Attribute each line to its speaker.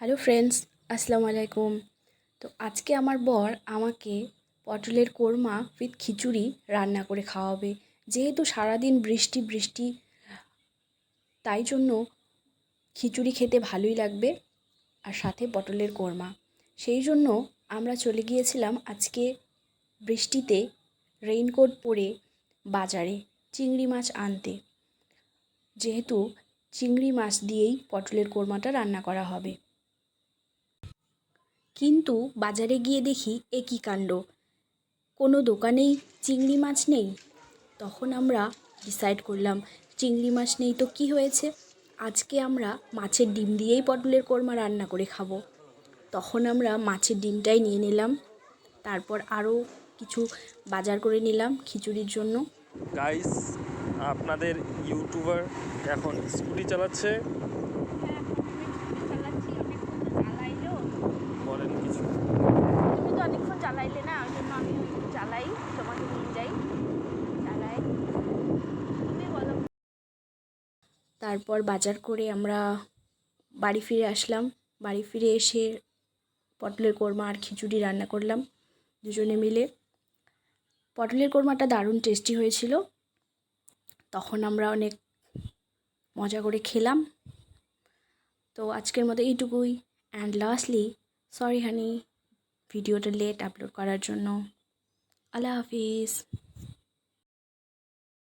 Speaker 1: Hello friends, আসসালামু আলাইকুম। তো আজকে আমার বর আমাকে পটলের কোরমা উইথ খিচুড়ি রান্না করে খাওয়াবে। যেহেতু সারাদিন বৃষ্টি বৃষ্টি, তাই জন্য খিচুড়ি খেতে ভালোই লাগবে আর সাথে পটলের কোরমা। সেই জন্য আমরা চলে গিয়েছিলাম আজকে বৃষ্টিতে রেইনকোট পরে বাজারে চিংড়ি মাছ আনতে। যেহেতু চিংড়ি মাছ দিয়েই পটলের কোরমাটা রান্না করা হবে। কিন্তু বাজারে গিয়ে দেখি এ কী কাণ্ড। কোনো দোকানেই চিংড়ি মাছ নেই। তখন আমরা ডিসাইড করলাম, চিংড়ি মাছ নেই তো কী হয়েছে? আজকে আমরা মাছের ডিম দিয়েই পটলের কোরমা রান্না করে খাব। তখন আমরা মাছের ডিমটাই নিয়ে নিলাম। তারপর আরও কিছু বাজার করে নিলাম খিচুড়ির জন্য।
Speaker 2: গাইস আপনাদের ইউটিউবার এখন স্কুটি চালাচ্ছে
Speaker 3: চালাচ্ছি অনেকক্ষণ তো চালাইলো
Speaker 2: বলেন কিছু
Speaker 3: তুমি তো অনেকক্ষণ চালাইলে না ওই জন্য আমি চালাই তোমাকে নিয়ে যাই। চালাই তুমি বলো।
Speaker 1: তারপর বাজার করে আমরা বাড়ি ফিরে আসলাম। বাড়ি ফিরে এসে পটলের কোরমা আর খিচুড়ি রান্না করলাম দুজনে মিলে। পটলের কোরমাটা দারুণ টেস্টি হয়েছিল। তখন আমরা অনেক মজা করে খেলাম। তো আজকের মতো এইটুকুই। অ্যান্ড লাস্টলি সরি হানি ভিডিওটা লেট আপলোড করার জন্য। আল্লাহ হাফিজ।